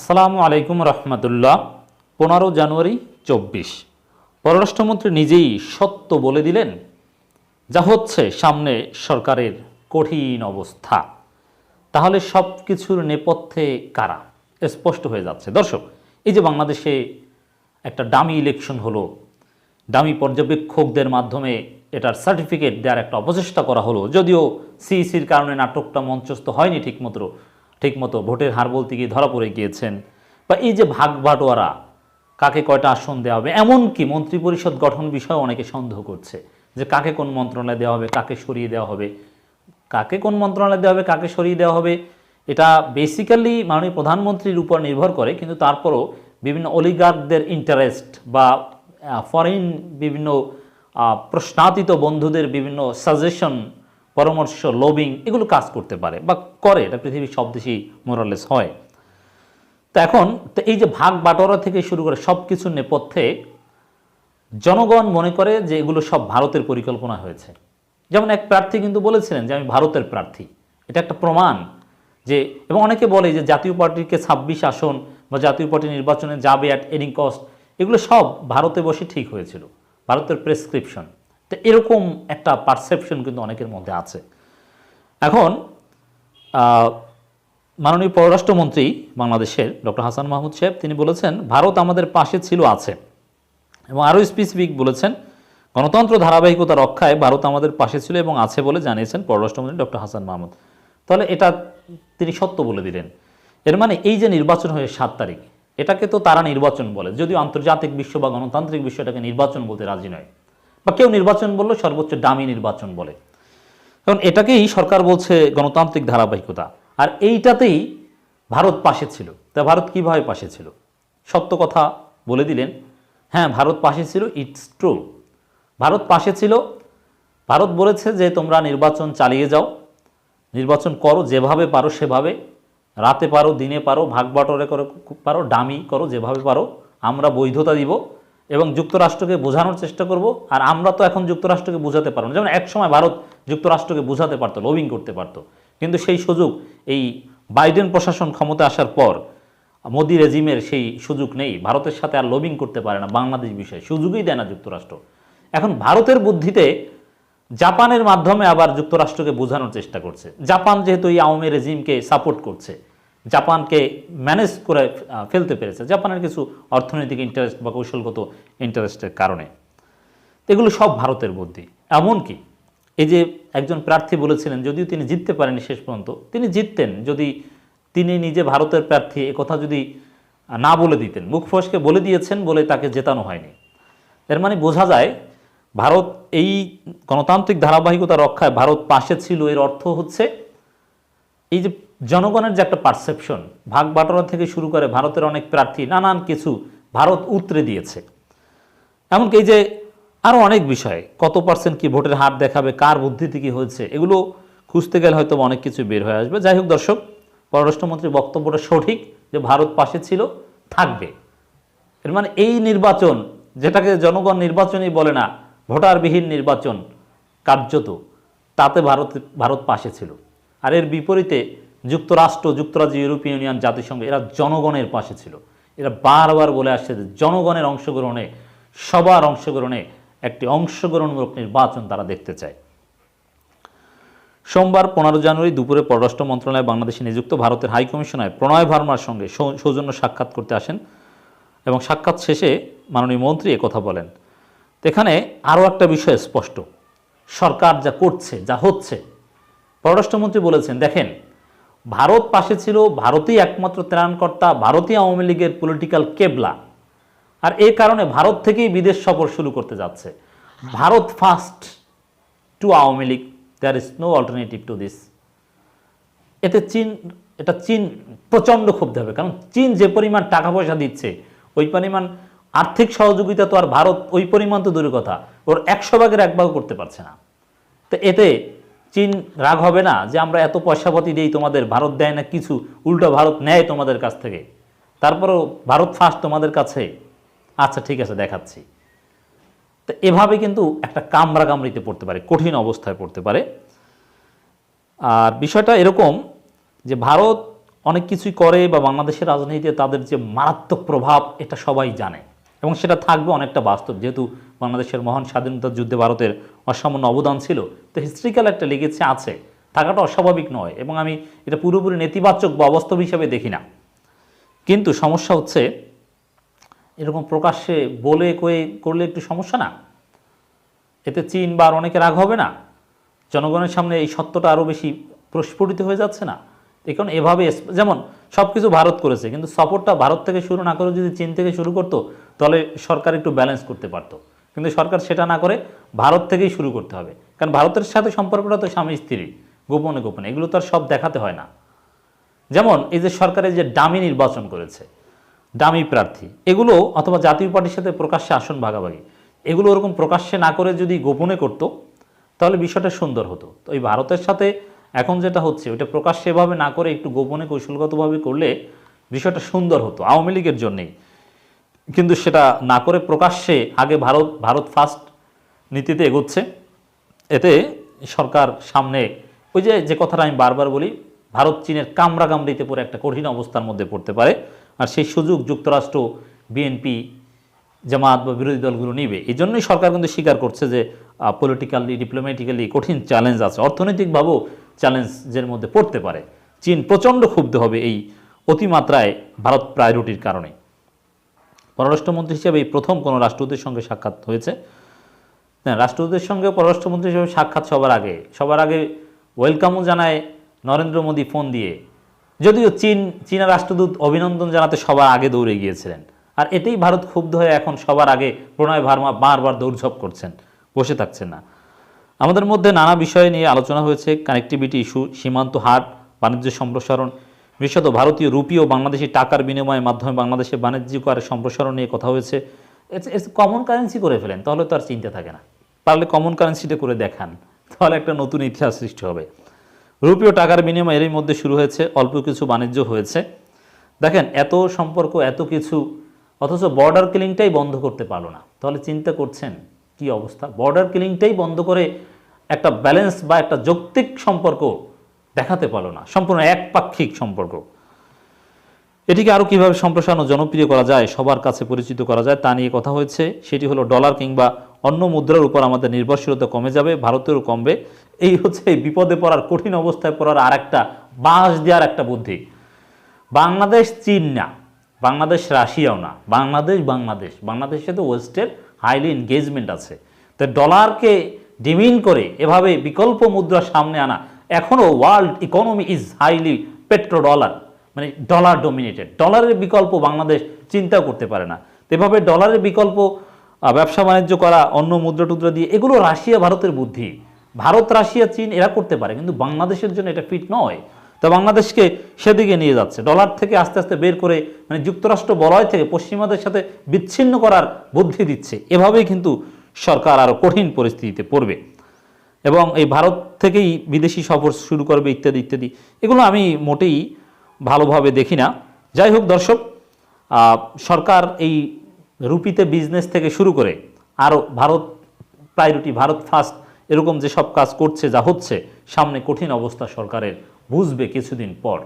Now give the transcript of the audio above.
আসসালামু আলাইকুম রহমতুল্লাহ। পনেরো জানুয়ারি চব্বিশ। পররাষ্ট্রমন্ত্রী নিজেই সত্য বলে দিলেন, যা হচ্ছে সামনে সরকারের কঠিন অবস্থা। তাহলে সব কিছুর নেপথ্যে কারা? স্পষ্ট হয়ে যাচ্ছে। দর্শক, এই যে বাংলাদেশে একটা ডামি ইলেকশন হলো ডামি পর্যবেক্ষকদের মাধ্যমে এটার সার্টিফিকেট দেওয়ার একটা অপচেষ্টা করা হলো, যদিও সিইসির কারণে নাটকটা মঞ্চস্থ হয়নি ঠিকমতো। ঠিকমতো ভোটের হার বলতে গিয়ে ধরা পড়ে গিয়েছেন। বা এই যে ভাগ বাটোয়ারা, কাকে কয়টা আসন দেওয়া হবে? এমনকি মন্ত্রী পরিষদ গঠন বিষয়ে অনেকে সন্দেহ করছে যে কাকে কোন মন্ত্রণালয় দেওয়া হবে, কাকে সরিয়ে দেওয়া হবে। কাকে কোন মন্ত্রণালয় দেওয়া হবে, কাকে সরিয়ে দেওয়া হবে, এটা বেসিক্যালি মাননীয় প্রধানমন্ত্রীর উপর নির্ভর করে, কিন্তু তারপরও বিভিন্ন অলিগার্কদের ইন্টারেস্ট বা ফরেন বিভিন্ন প্রশ্নাতীত বন্ধুদের বিভিন্ন সাজেশন পরামর্শ লবিং এগুলো কাজ করতে পারে বা করে। এটা পৃথিবীর সব দেশেই মোরালেস হয়। তো এখন তো এই যে ভাগ বাটোয়ারা থেকে শুরু করে সব কিছুর নেপথ্যে জনগণ মনে করে যে এগুলো সব ভারতের পরিকল্পনা হয়েছে। যেমন এক প্রার্থী কিন্তু বলেছিলেন যে, আমি ভারতের প্রার্থী। এটা একটা প্রমাণ যে, এবং অনেকে বলে যে, জাতীয় পার্টিকে ছাব্বিশ আসন বা জাতীয় পার্টি নির্বাচনে যাবে অ্যাট এনি কস্ট এগুলো সব ভারতে বসে ঠিক হয়েছিল। ভারতের প্রেসক্রিপশন তো এরকম একটা পারসেপশন কিন্তু অনেকের মধ্যে আছে। এখন মাননীয় পররাষ্ট্রমন্ত্রী বাংলাদেশের ডক্টর হাসান মাহমুদ সাহেব, তিনি বলেছেন, ভারত আমাদের পাশে ছিল, আছে। এবং আরও স্পেসিফিক বলেছেন, গণতন্ত্র ধারাবাহিকতা রক্ষায় ভারত আমাদের পাশে ছিল এবং আছে বলে জানিয়েছেন পররাষ্ট্রমন্ত্রী ডক্টর হাসান মাহমুদ। তাহলে এটা তিনি সত্য বলে দিলেন। এর মানে এই যে নির্বাচন হয়ে সাত তারিখ, এটাকে তো তারা নির্বাচন বলে। যদিও আন্তর্জাতিক বিশ্ব বা গণতান্ত্রিক বিশ্ব এটাকে নির্বাচন বলতে রাজি নয়। বা কেউ নির্বাচন বলল, সর্বোচ্চ দামি নির্বাচন বলে। কারণ এটাকেই সরকার বলছে গণতান্ত্রিক ধারাবাহিকতা। আর এইটাতেই ভারত পাশে ছিল। তা ভারত কীভাবে পাশে ছিল? সত্য কথা বলে দিলেন। হ্যাঁ ভারত পাশে ছিল ইটস ট্রু ভারত পাশে ছিল, ভারত বলেছে যে তোমরা নির্বাচন চালিয়ে যাও, নির্বাচন করো যেভাবে পারো সেভাবে, রাতে পারো, দিনে পারো, ভাগ বাটরে করে, পারো ডামি করো যেভাবে পারো, আমরা বৈধতা দিব। এবং যুক্তরাষ্ট্রকে বোঝানোর চেষ্টা করব, আর আমরা তো এখন যুক্তরাষ্ট্রকে বোঝাতে পারব যেমন একসময় ভারত যুক্তরাষ্ট্রকে বোঝাতে পারতো লবিং করতে পারতো। কিন্তু সেই সুযোগ, এই বাইডেন প্রশাসন ক্ষমতা আসার পর মোদি রেজিমের সেই সুযোগ নেই। ভারতের সাথে আর লবিং করতে পারে না বাংলাদেশ বিষয়ে, সুযোগই দেয় না যুক্তরাষ্ট্র। এখন ভারতের বুদ্ধিতে জাপানের মাধ্যমে আবার যুক্তরাষ্ট্রকে বোঝানোর চেষ্টা করছে। জাপান যেহেতু এই আওয়ামী রেজিমকে সাপোর্ট করছে জাপানকে ম্যানেজ করে ফেলতে পেরেছে। জাপানের কিছু অর্থনৈতিক ইন্টারেস্ট বা কৌশলগত ইন্টারেস্টের কারণে। এগুলো সব ভারতের বুদ্ধি এমনকি এই যে একজন প্রার্থী বলেছিলেন, যদিও তিনি জিততে পারেনি শেষ পর্যন্ত, তিনি জিততেন যদি তিনি নিজে ভারতের প্রার্থী কথা যদি না বলে দিতেন। মুখ ফসকে বলে দিয়েছেন বলে তাকে জেতানো হয়নি। এর মানে বোঝা যায়, ভারত এই গণতান্ত্রিক ধারাবাহিকতা রক্ষায় ভারত পাশে ছিল, এর অর্থ হচ্ছে, এই যে জনগণের যে একটা পারসেপশন ভাগ বাটোয়ারা থেকে শুরু করে ভারতের অনেক প্রার্থী নানান কিছু ভারত উতরে দিয়েছে। এমনকি এই যে আরও অনেক বিষয়, কত পার্সেন্ট কি ভোটের হার দেখাবে, কার বুদ্ধিতে কি হয়েছে, এগুলো খুঁজতে গেলে হয়তো অনেক কিছু বের হয়ে আসবে। যাই হোক দর্শক পররাষ্ট্রমন্ত্রীর বক্তব্যটা সঠিক যে ভারত পাশে ছিল, থাকবে। এর মানে এই নির্বাচন, যেটাকে জনগণ নির্বাচনই বলে না, ভোটারবিহীন নির্বাচন কার্যত, তাতে ভারত ভারত পাশে ছিল। আর এর বিপরীতে যুক্তরাষ্ট্র যুক্তরাজ্য ইউরোপীয় ইউনিয়ন, জাতিসংঘ, এরা জনগণের পাশে ছিল। এরা বারবার বলে আসছে যে জনগণের অংশগ্রহণে, সবার অংশগ্রহণে একটি অংশগ্রহণমূলক নির্বাচন তারা দেখতে চায়। সোমবার পনেরো জানুয়ারি দুপুরে পররাষ্ট্র মন্ত্রণালয়ে বাংলাদেশে নিযুক্ত ভারতের হাই কমিশনার প্রণয় ভার্মার সঙ্গে সৌজন্য সাক্ষাৎ করতে আসেন এবং সাক্ষাৎ শেষে মাননীয় মন্ত্রী কথা বলেন। এখানে আরও একটা বিষয় স্পষ্ট। সরকার যা করছে, যা হচ্ছে, পররাষ্ট্রমন্ত্রী বলেছেন, দেখেন ভারত পাশে ছিল, ভারতই একমাত্র ত্রাণকর্তা ভারতীয় আওয়ামী লীগের পলিটিক্যাল কেবলা। আর এই কারণে ভারত থেকেই বিদেশ সফর শুরু করতে যাচ্ছে। Bharat first to Awami League there is no alternative to this এতে চীন, এটা চীন প্রচণ্ড ক্ষুব্ধ হবে, কারণ চীন যে পরিমাণ টাকা পয়সা দিচ্ছে, ওই পরিমাণ আর্থিক সহযোগিতা তো আর ভারত, ওই পরিমাণ তো দূরের কথা। ওর একশো ভাগের এক ভাগ করতে পারছে না। তো এতে চীন রাগ হবে না যে আমরা এত পয়সাপাতি দিই তোমাদের, ভারত দেয় না কিছু, উল্টো ভারত নেয় তোমাদের কাছ থেকে। তারপরেও ভারত ফার্স্ট তোমাদের কাছে। আচ্ছা ঠিক আছে, দেখাচ্ছি। তো এভাবে কিন্তু একটা কামড়া কামড়িতে পড়তে পারে, কঠিন অবস্থায় পড়তে পারে। আর বিষয়টা এরকম যে ভারত অনেক কিছুই করে বা বাংলাদেশের রাজনীতিতে তাদের যে মারাত্মক প্রভাব, এটা সবাই জানে। এবং সেটা থাকবে অনেকটা বাস্তব, যেহেতু বাংলাদেশের মহান স্বাধীনতা যুদ্ধে ভারতের অসামান্য অবদান ছিল, তো হিস্ট্রিক্যাল একটা লেগেছে, আছে। থাকাটা অস্বাভাবিক নয়, এবং আমি এটা পুরোপুরি নেতিবাচক বা অবাস্তব হিসাবে দেখি না। কিন্তু সমস্যা হচ্ছে, এরকম প্রকাশ্যে বলে কয়ে করলে একটু সমস্যা না। এতে চীন বা আর অনেকে রাগ হবে না। জনগণের সামনে এই সত্যটা আরও বেশি প্রস্ফুটিত হয়ে যাচ্ছে না। এই কারণে এভাবে যেমন সব কিছু ভারত করেছে, কিন্তু সফরটা ভারত থেকে শুরু না করে যদি চীন থেকে শুরু করতো, তাহলে সরকার একটু ব্যালেন্স করতে পারতো। কিন্তু সরকার সেটা না করে ভারত থেকেই শুরু করতে হবে। কারণ ভারতের সাথে সম্পর্কটা তো স্বামী স্ত্রী গোপনে গোপনে। এগুলো তো আর সব দেখাতে হয় না। যেমন এই যে সরকারের যে ডামি নির্বাচন করেছে, ডামি প্রার্থী, এগুলো অথবা জাতীয় পার্টির সাথে প্রকাশ্যে আসন ভাগাভাগি, এগুলো ওরকম প্রকাশ্যে না করে যদি গোপনে করতো, তাহলে বিষয়টা সুন্দর হতো। তো এই ভারতের সাথে এখন যেটা হচ্ছে, ওইটা প্রকাশ্যে এভাবে না করে একটু গোপনে কৌশলগতভাবে করলে বিষয়টা সুন্দর হতো। আওয়ামী লীগের জন্যেই। কিন্তু সেটা না করে প্রকাশ্যে আগে ভারত ভারত ফার্স্ট নীতিতে এগোচ্ছে। এতে সরকার সামনে ওই যে যে কথাটা আমি বারবার বলি, ভারত চীনের কামড়া কামড়িতে পড়ে একটা কঠিন অবস্থার মধ্যে পড়তে পারে। আর সেই সুযোগ যুক্তরাষ্ট্র বিএনপি জামাত বা বিরোধী দলগুলো নিবে। এই জন্যই সরকার কিন্তু স্বীকার করছে যে পলিটিক্যালি ডিপ্লোম্যাটিক্যালি কঠিন চ্যালেঞ্জ আছে। অর্থনৈতিকভাবেও চ্যালেঞ্জের মধ্যে পড়তে পারে। চীন প্রচণ্ড ক্ষুব্ধ হবে এই অতিমাত্রায় ভারত প্রায়োরিটির কারণে। পররাষ্ট্রমন্ত্রী হিসেবে এই প্রথম কোনো রাষ্ট্রদূতের সঙ্গে সাক্ষাৎ হয়েছে? হ্যাঁ রাষ্ট্রদূতের সঙ্গে পররাষ্ট্রমন্ত্রী হিসেবে সাক্ষাৎ সবার আগে সবার আগে ওয়েলকামও জানায় নরেন্দ্র মোদী ফোন দিয়ে। যদিও চীন, চীনা রাষ্ট্রদূত অভিনন্দন জানাতে সবার আগে দৌড়ে গিয়েছিলেন। আর এতেই ভারত ক্ষুব্ধ হয়ে এখন সবার আগে প্রণয় ভার্মা বারবার দৌড়ঝপ করছেন, বসে থাকছেন না। আমাদের মধ্যে নানা বিষয় নিয়ে আলোচনা হয়েছে কানেক্টিভিটি ইস্যু সীমান্ত হাট, বাণিজ্য সম্প্রসারণ বিশেষত ভারতীয় রুপি ও বাংলাদেশি টাকার বিনিময়ের মাধ্যমে বাংলাদেশে বাণিজ্যিক আর সম্প্রসারণ নিয়ে কথা হয়েছে। কমন কারেন্সি করে ফেলেন, তাহলে তো আর চিন্তা থাকে না। পারলে কমন কারেন্সিটা করে দেখান, তাহলে একটা নতুন ইতিহাস সৃষ্টি হবে। রুপি ও টাকার বিনিময় এরই মধ্যে শুরু হয়েছে, অল্প কিছু বাণিজ্য হয়েছে। দেখেন, এত সম্পর্ক, এত কিছু, অথচ বর্ডার কিলিংটাই বন্ধ করতে পারল না। তাহলে চিন্তা করছেন, কি অবস্থা? বর্ডার কিলিংটাই বন্ধ করে একটা ব্যালেন্স বা একটা যৌক্তিক সম্পর্ক দেখাতে পারল না। সম্পূর্ণ একপাক্ষিক সম্পর্ক। এটিকে আরও কীভাবে সম্প্রসারণ জনপ্রিয় করা যায়, সবার কাছে পরিচিত করা যায়, তা নিয়ে কথা হয়েছে। সেটি হলো ডলার কিংবা অন্য মুদ্রার উপর আমাদের নির্ভরশীলতা কমে যাবে, ভারতেরও কমবে। এই হচ্ছে বিপদে পড়ার কঠিন অবস্থায় পড়ার আর একটা বাঁশ দেওয়ার একটা বুদ্ধি। বাংলাদেশ চীন না, বাংলাদেশ রাশিয়াও না, বাংলাদেশ বাংলাদেশ। বাংলাদেশের সাথে ওয়েস্টের হাইলি এনগেজমেন্ট আছে। তো ডলারকে ডিমিন করে এভাবে বিকল্প মুদ্রা সামনে আনা এখনও world economy is highly petro dollar মানে ডলার ডোমিনেটেড ডলারের বিকল্প বাংলাদেশ চিন্তা করতে পারে না। এভাবে ডলারের বিকল্প ব্যবসা বাণিজ্য করা, অন্য মুদ্রা টুদ্রা দিয়ে, এগুলো রাশিয়া, ভারতের বুদ্ধি। ভারত, রাশিয়া, চীন, এরা করতে পারে, কিন্তু বাংলাদেশের জন্য এটা ফিট নয়। তো বাংলাদেশকে সেদিকে নিয়ে যাচ্ছে। ডলার থেকে আস্তে আস্তে বের করে মানে যুক্তরাষ্ট্র বলয় থেকে পশ্চিমাদের সাথে বিচ্ছিন্ন করার বুদ্ধি দিচ্ছে। এভাবেই কিন্তু সরকার আরও কঠিন পরিস্থিতিতে পড়বে। এবং এই ভারত থেকেই বিদেশি সফর শুরু করবে ইত্যাদি ইত্যাদি। এগুলো আমি মোটেই ভালোভাবে দেখি না। যাই হোক দর্শক সরকার এই রুপিতে বিজনেস থেকে শুরু করে আরও ভারত প্রায়োরিটি ভারত ফার্স্ট এরকম যে সব কাজ করছে, যা হচ্ছে, সামনে কঠিন অবস্থা সরকারের, বুঝবে কিছুদিন পর।